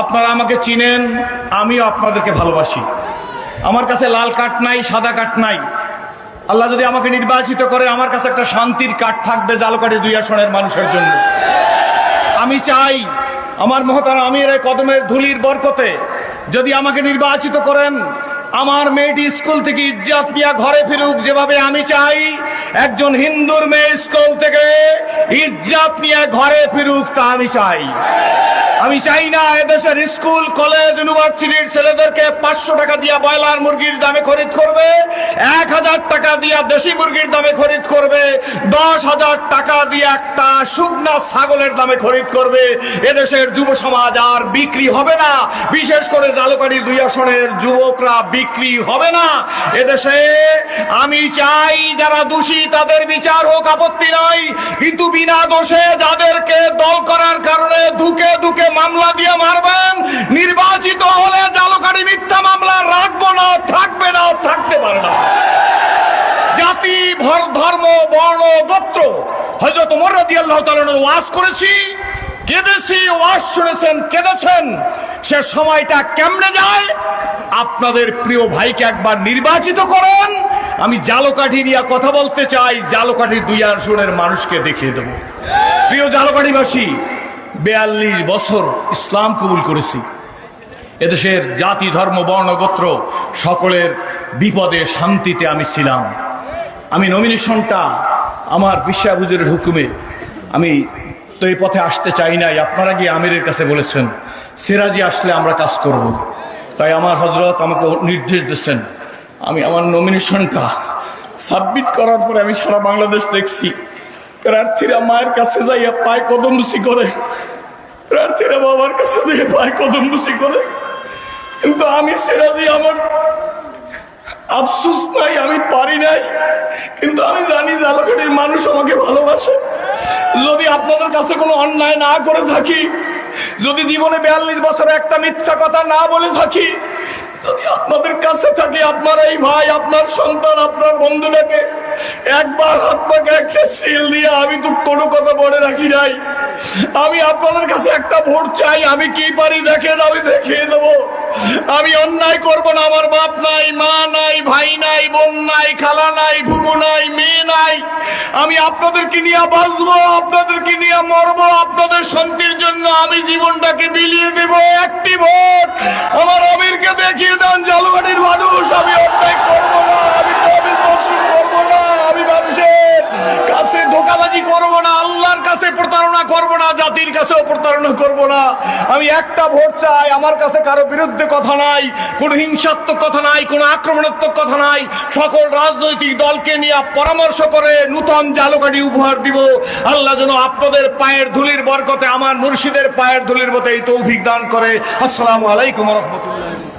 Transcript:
আপনারা আমাকে চিনেন, আমিও আপনাদেরকে ভালোবাসি। আমার কাছে লাল কাঠ নাই, সাদা কাঠ নাই। আল্লাহ যদি আমাকে নির্বাচিত করে, আমার কাছে একটা শান্তির কাঠ থাকবে জালকাঠি দুই আসনের মানুষের জন্য। আমি চাই, আমার মহতারা আমির কদমের ধুলির বরকতে যদি আমাকে নির্বাচিত করেন, আমার মেয়েটি স্কুল থেকে ইজ্জাত নিয়ে ঘরে ফিরুক। যেভাবে আমি চাই, একজন হিন্দুর মেয়ে স্কুল থেকে ইজ্জাত নিয়ে ঘরে ফিরুক তা আমি চাই। আমি চাই না এদেশের স্কুল, কলেজ, ইউনিভার্সিটির ছেলেদেরকে পাঁচশো টাকা দিয়া ব্রয়লার মুরগির দামে খরিদ করবে, এক হাজার টাকা দিয়া দেশি মুরগির দামে খরিদ করবে, দশ হাজার টাকা দিয়ে একটা শুকনা ছাগলের দামে খরিদ করবে। এদেশের যুব সমাজ আর বিক্রি হবে না। বিশেষ করে জালুকাড়ি দুই আসনের যুবকরা বিক্রি হবে না। এদেশে আমি চাই যারা দোষী, তাদের বিচার হোক, আপত্তি নাই কিন্তু বিনা দোষে যাদেরকে দল করার কারণে ধুকে ধুকে মামলা দিয়ে মারবেন নির্বাচিত হলে জালুকাড়ি মিথ্যা মামলা রাখব না থাকবে না থাকতে পারে না জাতি ভর ধর্ম গোত্র হজরত ওমর রাদিয়াল্লাহু তাআলার ওয়াজ করেছি। কেঁদেছি, ওয়াজ শুনেছেন, কেঁদেছেন। সে সময়টা কেমনে যায়? আপনাদের প্রিয় ভাইকে একবার নির্বাচিত করেন। আমি জালকাঠি নিয়ে কথা বলতে চাই। জালকাঠি দুই আসনের মানুষকে দেখিয়ে দেব। প্রিয় জালকাঠিবাসী, বেয়াল্লিশ বছর ইসলাম কবুল করেছি। এদেশের জাতি, ধর্ম বর্ণগোত্র সকলের বিপদে শান্তিতে আমি ছিলাম। আমি নমিনেশনটা আমার বিশ্বা হুকুমে আমি তো এই পথে আসতে চাই নাই। আপনারা গিয়ে আমিরের কাছে বলেছেন, সিরাজি আসলে আমরা কাজ করব। তাই আমার হজরত আমাকে নির্দেশ দিচ্ছেন আমি আমার নমিনেশনটা সাবমিট করার পরে আমি সারা বাংলাদেশ দেখছি। প্রার্থীরা মায়ের কাছে যাইয়া পায় কদমসি করে, প্রার্থীরা বাবার কাছে যাইয়া পায় কদমসি করে। কিন্তু আমি সিরাজি আমার আফসোস নাই, আমি পারি নাই। কিন্তু আমি জানি জালকাঠির মানুষ আমাকে ভালোবাসে। যদি আপনাদের কাছে কোনো অন্যায় না করে থাকি, যদি জীবনে বিয়াল্লিশ বছরে একটা মিথ্যা কথা না বলে থাকি, যদি আপনাদের কাছে থাকি, আপনার এই ভাই, আপনার সন্তান, আপনার বন্ধুটাকে একবার হাত পাকে একটা সিল দিয়ে আমি তো কোনো কথা বলে রাখি নাই। আমি আপনাদের কাছে একটা ভোট চাই, আমি কি পারি দেখেন, আমি দেখিয়ে দেবো। আমি অন্যায় করব না, আমার বাপ নাই, মা নাই, ভাই নাই, বোন নাই, খালা নাই, ভুবু নাই, মেয়ে নাই। আমি আপনাদেরকে নিয়ে বাঁচবো, আপনাদেরকে নিয়ে মরবো, আপনাদের শান্তির জন্য আমি জীবনটাকে বিলিয়ে দেব। একটি ভোট আমার আমিরকে দেখিয়ে দেন জলবাড়ির করব না, জাতির কাছেও প্রতারণা করব না। আমি একটা ভোট চাই, আমার কাছে কারও বিরুদ্ধে কথা নাই, কোনো হিংসাত্মক কথা নাই, কোনো আক্রমণাত্মক কথা নাই। সকল রাজনৈতিক দলকে নিয়ে পরামর্শ করে নূতন জালকাঠি উপহার দিব। আল্লাহ যেন আপনাদের পায়ের ধুলির বরকতে, আমার মুর্শিদের পায়ের ধুলির মতো এই তৌফিক দান করে। আসসালামু আলাইকুম রহমতুল্লাহ।